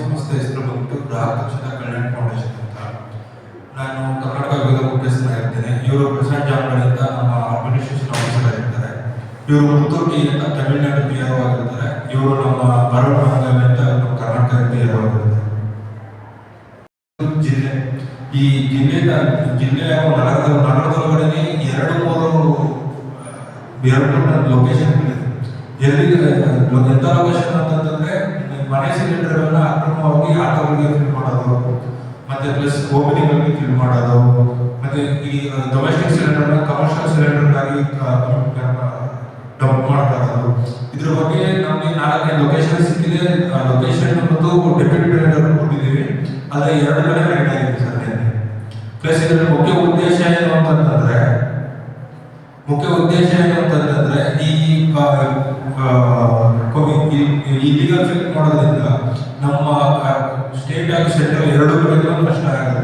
ಸಂಸ್ಥೆ ಹೆಸರು ಬಂದ್ಬಿಟ್ಟು ಗ್ರಾಹಕ ರಕ್ಷಣಾ ಕಲ್ಯಾಣ ಫೌಂಡೇಶನ್ ಅಂತ. ನಾನು ಕರ್ನಾಟಕ ವಿಭಾಗ ಮುಖ್ಯಸ್ಥನಾಗಿರ್ತೇನೆ ಇವರು ಪ್ರೆಸಿಡೆಂಟ್ ಜಾನ್ಗಳಿಂದ ನಮ್ಮ ಅಡ್ಮಿನಿಸ್ಟ್ರೇಷನ್ ಆಫೀಸರ್ ಆಗಿರ್ತಾರೆ. ಇವರು ಮುತ್ತೂಟಿ ಅಂತ ತಮಿಳುನಾಡು ಪಿ ಆರ್ ಆಗಿರ್ತಾರೆ. ಇವರು ನಮ್ಮ ಬರವಣಿಗೆ ಅಂತ ಕರ್ನಾಟಕ ಪಿ ಆರ್ ಆಗಿರ್ತಾರೆ ಜಿಲ್ಲೆ. ಈ ಜಿಲ್ಲೆ ಜಿಲ್ಲೆಯ ನಗರದ ನಗರದೊಳಗಡೆ ಎರಡು ಮೂರು, ಎರಡು ಲೊಕೇಶನ್ ಎಲ್ಲಿ, ಎಂಥ ಲೊಕೇಶನ್ ಅಂತಂದ್ರೆ ಮನೆ ಸಿಲಿಂಡರ್ಗಳನ್ನ ಅಕ್ರಮವಾಗಿ ಆಟೋಗಳಿಗೆ ಫಿಲ್ ಮಾಡೋದು, ಮತ್ತೆ ಪ್ಲಸ್ ಓಪನಿಂಗ್ ಫಿಲ್ ಮಾಡೋದು, ಮತ್ತೆ ಈ ಡೊಮೆಸ್ಟಿಕ್ ಸಿಲಿಂಡರ್ ಕಮರ್ಷಿಯಲ್ ಸಿಲಿಂಡರ್ ಆಗಿ ಡಂಪ್ ಮಾಡ್ತಾ ಇದ್ರ ಬಗ್ಗೆ ನಮಗೆ ನಾಲ್ಕನೇ ಲೊಕೇಶನ್ ಸಿಕ್ಕಿದೆ. ಲೊಕೇಶನ್ ಮತ್ತು ಡೆಪ್ಯೂಟಿ ಡೈರೆಕ್ಟರ್ ಕೊಟ್ಟಿದ್ದೀವಿ. ಅದೇ ಎರಡು ಕಡೆ ಕರೆಕ್ಟ್ ಆಗಿದೆ ಸರ್ ಪ್ಲಸ್ ಇದರ ಮುಖ್ಯ ಉದ್ದೇಶ ಏನು ಅಂತಂದ್ರೆ, ಮುಖ್ಯ ಉದ್ದೇಶ ಏನು ಅಂತಂದ್ರೆ ಈ ಇಲ್ಲಿಗಲ್ ಫಿಲ್ ಮಾಡೋದ್ರಿಂದ ನಮ್ಮ ಸ್ಟೇಟ್ ಹಾಗೂ ಸೆಂಟ್ರಲ್ ಎರಡು ಕಡೆಗೂ ನಷ್ಟ ಆಗುತ್ತೆ.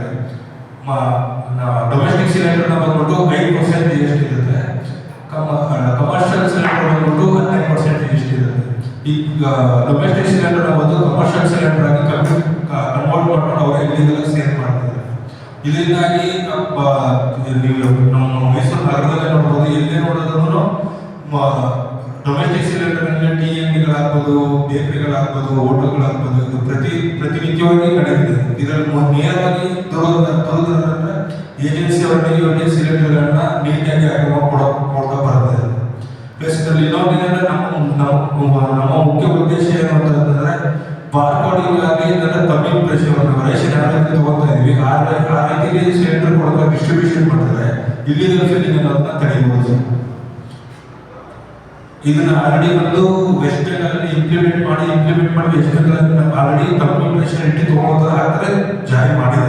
ಡೊಮೆಸ್ಟಿಕ್ ಸಿಲಿಂಡರ್ನ ಬಂದ್ಬಿಟ್ಟು ಐದು ಪರ್ಸೆಂಟ್ ಜಿ ಎಸ್ ಇರುತ್ತೆ ಕಮರ್ಷಿಯಲ್ ಸಿಲಿಂಡರ್ ಬಂದ್ಬಿಟ್ಟು ಹದಿನೈದು ಪರ್ಸೆಂಟ್ ಜಿ ಇರುತ್ತೆ. ಈಗ ಡೊಮೆಸ್ಟಿಕ್ ಸಿಲಿಂಡರ್ ಬಂದು ಕಮರ್ಷಿಯಲ್ ಸಿಲಿಂಡರ್ ಆಗಿ ಕನ್ವರ್ಟ್ ಮಾಡ್ಕೊಂಡು ಅವರೇ ಇಲ್ಲಿಗಲ್ ಸೇಲ್ ಮಾಡ್ತಿದ್ದಾರೆ. ಇದರಿಂದಾಗಿ ನೀವು ನಮ್ಮ ಮೈಸೂರು ನಗರದಲ್ಲೇ ನೋಡ್ಬೋದು, ಎಲ್ಲೇ ನೋಡೋದ್ರೂ ಡೊಮೆಸ್ಟಿಕ್ ಸಿಲಿಂಡರ್ನಲ್ಲಿ ಅಂಗಡಿಗಳಾಗ್ಬೋದು ಬೇಕರಿಗಳಾಗ್ಬೋದು, ಹೋಟೆಲ್ಗಳಾಗ್ಬೋದು ಇದು ಪ್ರತಿ ಪ್ರತಿನಿತ್ಯವಾಗಿ ನಡೆಯುತ್ತೆ ಇದರಲ್ಲಿ ನೇರವಾಗಿ ತರೋದ್ರ ತರೋದ್ರಂದ್ರೆ ಏಜೆನ್ಸಿ ಅವರಿಗೆ ಸಿಲಿಂಡರ್ಗಳನ್ನ ನೀಟಾಗಿ ಆಗಿ ಕೊಡ, ಕೊಡ್ತಾ ಬರ್ತದೆ ಪ್ಲಸ್ ಇದರಲ್ಲಿ ಇನ್ನೊಂದು ಏನಂದ್ರೆ ನಮ್ಮ ನಮ್ಮ ಮುಖ್ಯ ಉದ್ದೇಶ ಏನು ಅಂತಂದ್ರೆ ಬಾರ್ಕೋಡಿಗಾಗಿ ಇದನ್ನ ತಮಿಳ್ ಪ್ರೆಷರ್ ರೇಷನ್ ರೀತಿ ತಗೋತಾ ಇದ್ವಿ. ಆ ರೀತಿಗೆ ಸಿಲಿಂಡರ್ ಕೊಡೋಕೆ ಡಿಸ್ಟ್ರಿಬ್ಯೂಷನ್ ಮಾಡ್ತಾರೆ ಇಲ್ಲಿಗಲ್ ಫಿಲ್ಲಿಂಗ್ ಅನ್ನೋದನ್ನ ತಡೆಯಬಹುದು. ಇದನ್ನ ಆಲ್ರೆಡಿ ಒಂದು ವೆಸ್ಟ್ ಇಂಪ್ಲಿಮೆಂಟ್ ಮಾಡಿ ಇಂಪ್ಲಿಮೆಂಟ್ ಮಾಡಿ ಬೆಂಗಾಲ್ ಆಲ್ರೆಡಿ ಪ್ರೆಷರ್ ಇಟ್ಟು ತಗೋತಾರೆ ಆದರೆ ಜಾರಿ ಮಾಡಿದೆ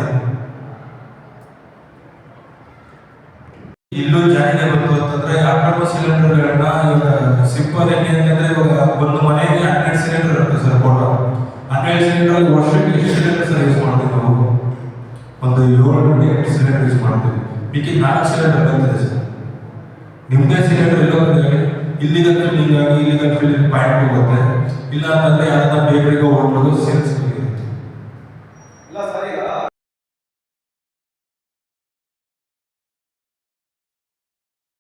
ಇಲ್ಲೂ ಜಾರಿಗೆ ಬಂತು ಅಂತಂದ್ರೆ ಅಕ್ರಮ ಸಿಲಿಂಡರ್ಗಳನ್ನ ಇವಾಗ ಸಿಂಪಲ್ ಎಣ್ಣೆ ಅಂತಂದ್ರೆ ಇವಾಗ ಒಂದು ಮನೆಗೆ ಹನ್ನೆರಡು ಸಿಲಿಂಡರ್ ಇರುತ್ತೆ ಸರ್ ಫೋಟೋ ಹನ್ನೆರಡು ಸಿಲಿಂಡರ್ ವರ್ಷಕ್ಕೆ ಎಷ್ಟು ಸಿಲಿಂಡರ್ ಸರ್ ಯೂಸ್ ಮಾಡ್ತೀವಿ ನಾವು? ಒಂದು ಏಳು ಎಂಟು ಸಿಲಿಂಡರ್ ಯೂಸ್ ಮಾಡ್ತೀವಿ. ಮಿಕ್ಕಿ ನಾಲ್ಕು ಸಿಲಿಂಡರ್ ಬಂದಿದೆ ಸರ್. ನಿಮ್ಮದೇ ಸಿಲಿಂಡರ್ ಎಲ್ಲೋ ಬಂದಾಗ ಇಲ್ಲಿಗಂತೂ ಫಿಲ್ಲಿಂಗ್ ಇಲ್ಲಿಗಂತೂ ಇಲ್ಲಿಗೆ ಪಾಯಿಂಟ್ ಹೋಗುತ್ತೆ. ಇಲ್ಲ ಅಂತಂದ್ರೆ